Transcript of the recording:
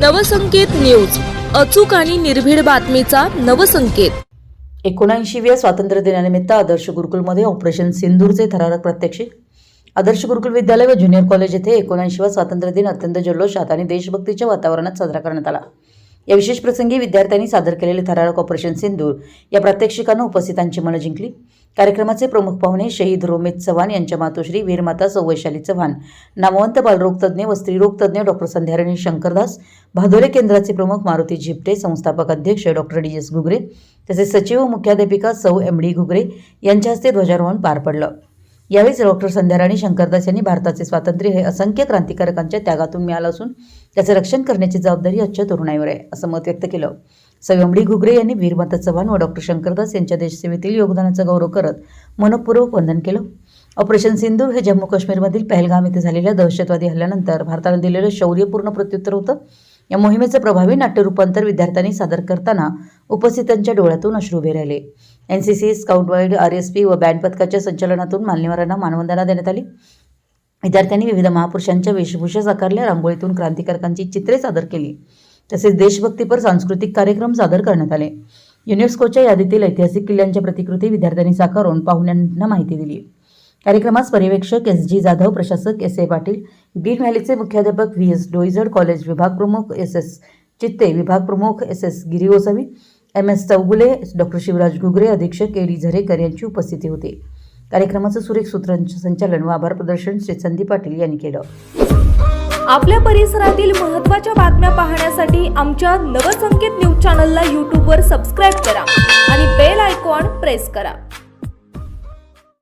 Navsanket news. अचूक आणि निर्भीड बातमीचा नवसंकेत. एकोणऐंशीव्या स्वातंत्र्य दिनानिमित्त आदर्श गुरुकुलमध्ये ऑपरेशन सिंदूरचे थरारक प्रात्यक्षिक आदर्श गुरुकुल विद्यालय व ज्युनियर कॉलेज येथे एकोणऐंशीवा स्वातंत्र्य दिन अत्यंत जल्लोषात आणि देशभक्तीच्या वातावरणात साजरा करण्यात आला. या विशेष प्रसंगी विद्यार्थ्यांनी सादर केलेले थरारक ऑपरेशन सिंदूर या प्रात्यक्षिकानं उपस्थितांची मनं जिंकली. कार्यक्रमाचे प्रमुख पाहुणे शहीद रोमित चव्हाण यांच्या मातोश्री वीरमाता सौ वैशाली चव्हाण नामवंत बालरोगतज्ञ व स्त्रीरोगतज्ञ डॉक्टर संध्याराणी शंकरदास भादोरे केंद्राचे प्रमुख मारुती झिपटे संस्थापक अध्यक्ष डॉक्टर डी. एस. घुगरे तसेच सचिव मुख्याध्यापिका सौ एम. डी. घुगरे यांच्या हस्ते ध्वजारोहण पार पडलं. यावेळी डॉक्टर संध्याराणी शंकरदास यांनी भारताचे स्वातंत्र्य हे असंख्य क्रांतिकारकांच्या त्यागातून मिळालं असून त्याचे रक्षण करण्याची जबाबदारी आजच्या तरुणाईवर आहे असं मत व्यक्त केलं. सयमडी घुगरे यांनी वीरमाता चव्हाण व डॉक्टर शंकरदास यांच्या देशसेवेतील योगदानाचा गौरव करत मनपूर्वक वंदन केलं. ऑपरेशन सिंदूर हे जम्मू काश्मीरमधील पहलगाम येथे झालेल्या दहशतवादी हल्ल्यानंतर भारतानं दिलेलं शौर्यपूर्ण प्रत्युत्तर होतं. या मोहिमेचं प्रभावी नाट्यरूपांतर विद्यार्थ्यांनी सादर करताना उपस्थितांच्या डोळ्यातून अश्रू उभे राहिले. N C C scout guide R S P व बँड पथकाच्या संचलनातून मान्यवरांना मानवंदना देण्यात आली. विद्यार्थ्यांनी विविध महापुरुषांच्या वेशभूषा साकारल्या रांगोळीतून क्रांतिकारकांची चित्रे सादर केली. तसेच देशभक्तीपर सांस्कृतिक कार्यक्रम सादर करण्यात आले. युनेस्कोच्या यादीतील ऐतिहासिक किल्ल्यांच्या प्रतिकृती विद्यार्थ्यांनी साकारून पाहुण्यांना माहिती दिली. कार्यक्रमास पर्यवेक्षक एस जी जाधव प्रशासक एस ए पाटील ग्रीन व्हॅलीचे मुख्याध्यापक व्ही एस डोईझड कॉलेज विभाग प्रमुख एस एस चित्ते विभाग प्रमुख S S Giri Gosavi M S Chougule doctor Shivraj Ghugare अधीक्षक ए डी झरेकर यांची उपस्थिती होती. कार्यक्रमाचं सुरेख सूत्रसंचालन व आभार प्रदर्शन श्री संदीप पाटील यांनी केलं. आपल्या परिसरातील महत्त्वाच्या बातम्या पाहण्यासाठी आमच्या नवसंकेत न्यूज चॅनलला यूट्यूबवर सबस्क्राईब करा आणि बेल आयकॉन प्रेस करा.